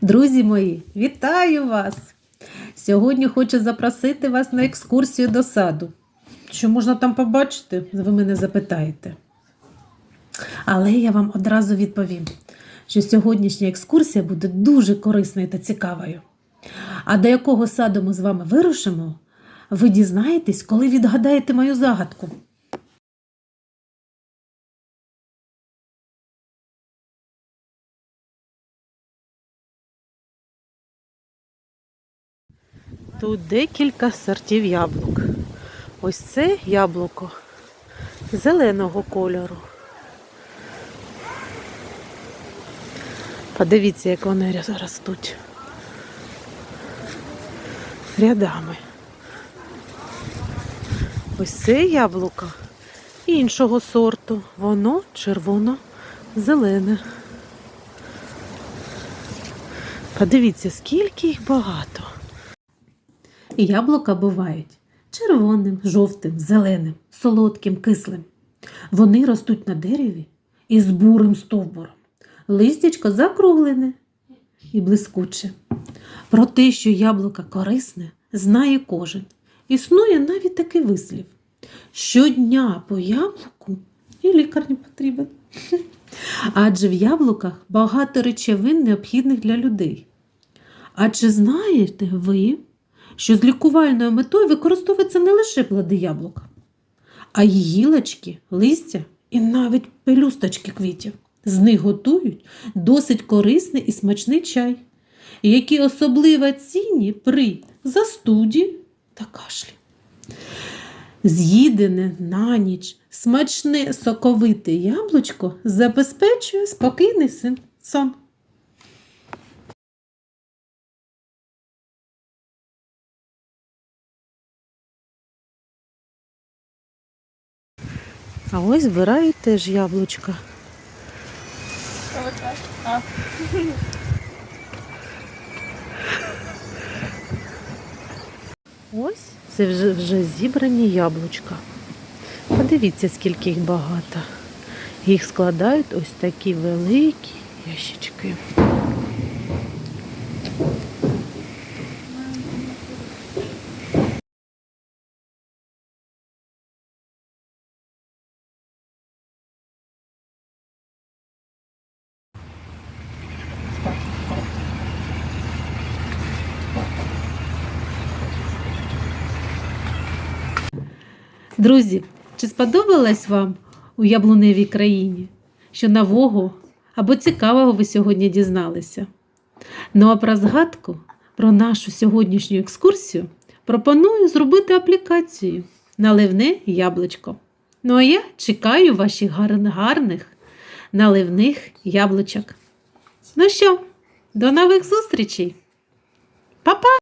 Друзі мої, вітаю вас! Сьогодні хочу запросити вас на екскурсію до саду. Що можна там побачити, ви мене запитаєте. Але я вам одразу відповім, що сьогоднішня екскурсія буде дуже корисною та цікавою. А до якого саду ми з вами вирушимо, ви дізнаєтесь, коли відгадаєте мою загадку. Тут декілька сортів яблук. Ось це яблуко зеленого кольору. Подивіться, як вони ростуть. Рядами. Ось це яблуко іншого сорту. Воно червоно-зелене. Подивіться, скільки їх багато. Яблука бувають червоним, жовтим, зеленим, солодким, кислим. Вони ростуть на дереві із бурим стовбуром. Листячко закруглене і блискуче. Про те, що яблука корисне, знає кожен. Існує навіть такий вислів. Щодня по яблуку і лікар не потрібен. Адже в яблуках багато речовин необхідних для людей. А чи знаєте ви, що з лікувальною метою використовуються не лише плоди яблука, а й гілочки, листя і навіть пелюсточки квітів. З них готують досить корисний і смачний чай, які особливо цінні при застуді та кашлі. З'їдене на ніч смачне соковите яблучко забезпечує спокійний сон. А ось збирають теж яблучка. Ось це вже, вже зібрані яблучка. Подивіться, скільки їх багато. Їх складають ось такі великі ящички. Друзі, чи сподобалось вам у яблуневій країні? Що нового або цікавого ви сьогодні дізналися? Ну а про згадку про нашу сьогоднішню екскурсію пропоную зробити аплікацію наливне яблучко. Ну а я чекаю ваших гарних наливних яблучок. Ну що, до нових зустрічей! Па-па!